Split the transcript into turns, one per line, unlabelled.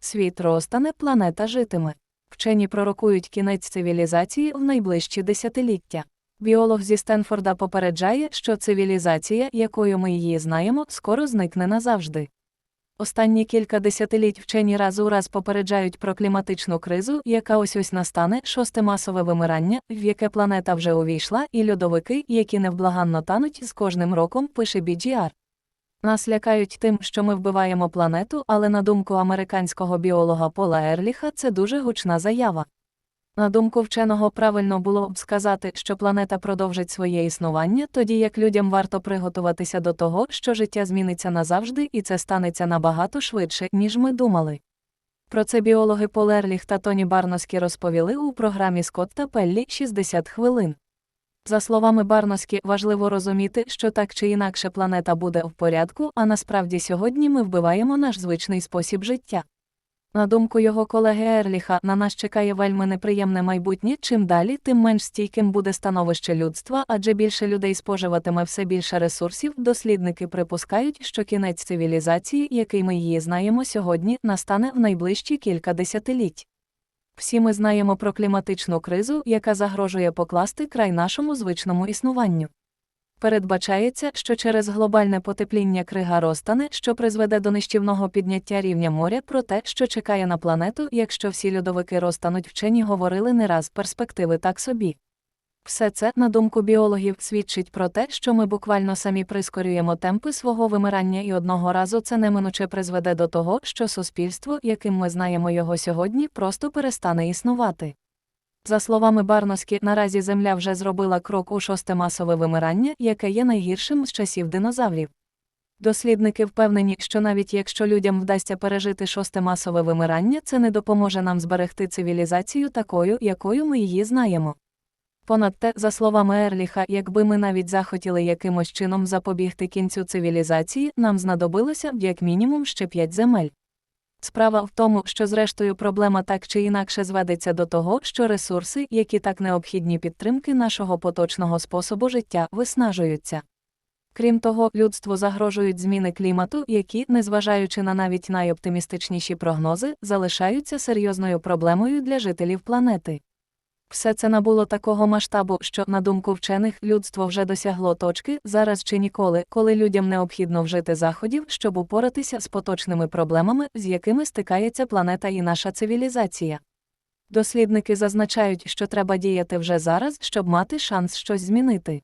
Світ розтане, планета житиме. Вчені пророкують кінець цивілізації в найближчі десятиліття. Біолог зі Стенфорда попереджає, що цивілізація, якою ми її знаємо, скоро зникне назавжди. Останні кілька десятиліть вчені раз у раз попереджають про кліматичну кризу, яка ось ось настане, шосте масове вимирання, в яке планета вже увійшла, і льодовики, які невблаганно тануть з кожним роком, пише BGR. Нас лякають тим, що ми вбиваємо планету, але на думку американського біолога Пола Ерліха, це дуже гучна заява. На думку вченого, правильно було б сказати, що планета продовжить своє існування, тоді як людям варто приготуватися до того, що життя зміниться назавжди, і це станеться набагато швидше, ніж ми думали. Про це біологи Пол Ерліх та Тоні Барноскі розповіли у програмі Скотта Пеллі 60 хвилин. За словами Барноскі, важливо розуміти, що так чи інакше планета буде в порядку, а насправді сьогодні ми вбиваємо наш звичний спосіб життя. На думку його колеги Ерліха, на нас чекає вельми неприємне майбутнє. Чим далі, тим менш стійким буде становище людства, адже більше людей споживатиме все більше ресурсів. Дослідники припускають, що кінець цивілізації, який ми її знаємо сьогодні, настане в найближчі кілька десятиліть. Всі ми знаємо про кліматичну кризу, яка загрожує покласти край нашому звичному існуванню. Передбачається, що через глобальне потепління крига розтане, що призведе до нищівного підняття рівня моря про те, що чекає на планету, якщо всі льодовики розтануть вчені говорили не раз перспективи так собі. Все це, на думку біологів, свідчить про те, що ми буквально самі прискорюємо темпи свого вимирання, і одного разу це неминуче призведе до того, що суспільство, яким ми знаємо його сьогодні, просто перестане існувати. За словами Барноскі, наразі Земля вже зробила крок у шосте масове вимирання, яке є найгіршим з часів динозаврів. Дослідники впевнені, що навіть якщо людям вдасться пережити шосте масове вимирання, це не допоможе нам зберегти цивілізацію такою, якою ми її знаємо. Понад те, за словами Ерліха, якби ми навіть захотіли якимось чином запобігти кінцю цивілізації, нам знадобилося б як мінімум ще п'ять земель. Справа в тому, що зрештою проблема так чи інакше зведеться до того, що ресурси, які так необхідні підтримки нашого поточного способу життя, виснажуються. Крім того, людству загрожують зміни клімату, які, незважаючи на навіть найоптимістичніші прогнози, залишаються серйозною проблемою для жителів планети. Все це набуло такого масштабу, що, на думку вчених, людство вже досягло точки зараз чи ніколи, коли людям необхідно вжити заходів, щоб упоратися з поточними проблемами, з якими стикається планета і наша цивілізація. Дослідники зазначають, що треба діяти вже зараз, щоб мати шанс щось змінити.